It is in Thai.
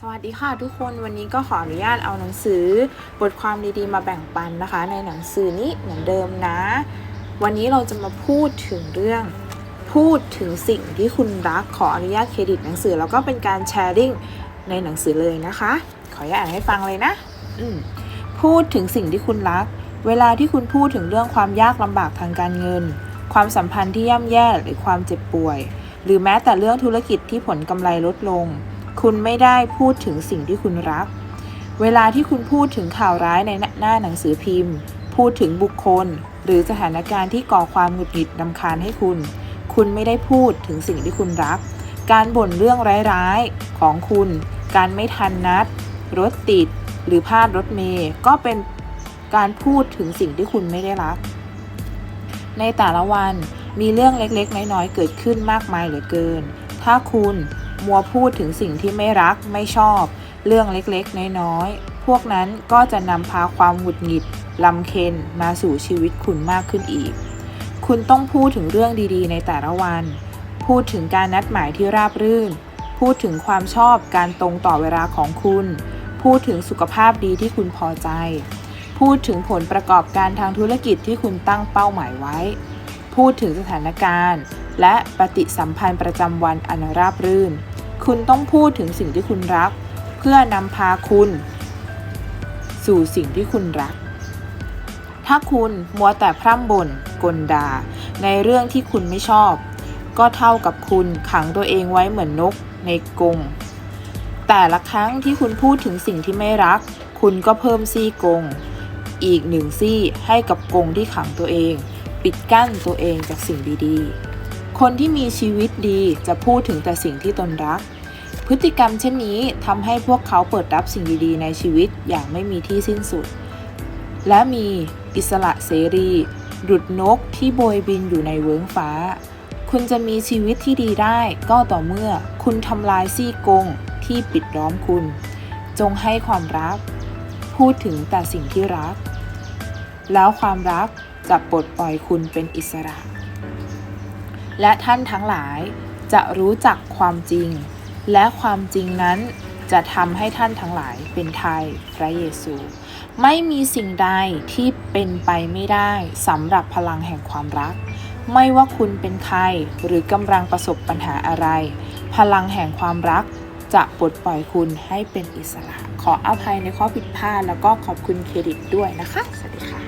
สวัสดีค่ะทุกคนวันนี้ก็ขออนุญาตเอาหนังสือบทความดีๆ มาแบ่งปันนะคะ ในหนังสือนี้เหมือนเดิมนะ วันนี้เราจะมาพูดถึงเรื่อง พูดถึงสิ่งที่คุณรักขออนุญาตเครดิตหนังสือแล้วก็เป็นการแชร์ริ่งในหนังสือเลยนะคะ ขออนุญาตอ่านให้ฟังเลยนะพูดถึงสิ่งที่คุณรัก เวลาที่คุณพูดถึงเรื่องความยากลำบากทางการเงิน ความสัมพันธ์ที่ย่ำแย่หรือความเจ็บป่วย หรือแม้แต่เรื่องธุรกิจที่ผลกำไรลดลง คุณไม่ได้พูดถึงสิ่งที่คุณรัก เวลาที่คุณพูดถึงข่าวร้ายในหน้าหนังสือพิมพ์ พูดถึงบุคคล หรือสถานการณ์ที่ก่อความหงุดหงิดนำคาญให้คุณ คุณไม่ได้พูดถึงสิ่งที่คุณรัก การบ่นเรื่องร้ายๆของคุณ การไม่ทันนัด รถติด หรือพลาดรถเมย์ก็เป็นการพูดถึงสิ่งที่คุณไม่ได้รัก ในแต่ละวันมีเรื่องเล็กๆ น้อยๆ เกิดขึ้นมากมายเหลือเกิน ถ้าคุณ มัวพูดถึงสิ่งที่ไม่รักไม่ชอบ เรื่องเล็กๆ น้อยๆ พวกนั้นก็จะนำพาความหงุดหงิดลำเค็นมาสู่ชีวิตคุณมากขึ้นอีก คุณต้องพูดถึงเรื่องดีๆ ในแต่ละวัน พูดถึงการนัดหมายที่ราบรื่น พูดถึงความชอบการตรงต่อเวลาของคุณ พูดถึงสุขภาพดีที่คุณพอใจ พูดถึงผลประกอบการทางธุรกิจที่คุณตั้งเป้าหมายไว้ พูดถึงสถานการณ์ และปฏิสัมพันธ์ประจำวันอันราบรื่น คุณต้องพูดถึงสิ่งที่คุณรัก เพื่อนำพาคุณ สู่สิ่งที่คุณรัก ถ้าคุณมัวแต่พร่ำบ่นกลดา ในเรื่องที่คุณไม่ชอบ ก็เท่ากับคุณขังตัวเองไว้เหมือนนกในกรงแต่ละครั้งที่คุณพูดถึงสิ่งที่ไม่รัก คุณก็เพิ่มซี่กรงอีกหนึ่งซี่ให้กับกรงที่ขังตัวเอง ปิดกั้นตัวเองจากสิ่งดีๆ คนที่มีชีวิตดีจะพูดถึงแต่สิ่งที่ตนรัก พฤติกรรมเช่นนี้ทำให้พวกเขาเปิดรับสิ่งดีๆในชีวิตอย่างไม่มีที่สิ้นสุด และมีอิสระเสรีดุดนกที่โบยบินอยู่ในเวิ้งฟ้า คุณจะมีชีวิตที่ดีได้ก็ต่อเมื่อคุณทำลายซี่กงที่ปิดล้อมคุณ จงให้ความรัก พูดถึงแต่สิ่งที่รัก แล้วความรักจะปลดปล่อยคุณเป็นอิสระ และท่านทั้งหลายจะรู้จักความจริง และความจริงนั้นจะทำให้ท่านทั้งหลายเป็นไทยพระเยซู ไม่มีสิ่งใดที่เป็นไปไม่ได้สำหรับพลังแห่งความรัก ไม่ว่าคุณเป็นใครหรือกำลังประสบปัญหาอะไร พลังแห่งความรักจะปลดปล่อยคุณให้เป็นอิสระ ขออภัยในข้อผิดพลาดแล้วก็ขอบคุณเครดิตด้วยนะคะ สวัสดีค่ะ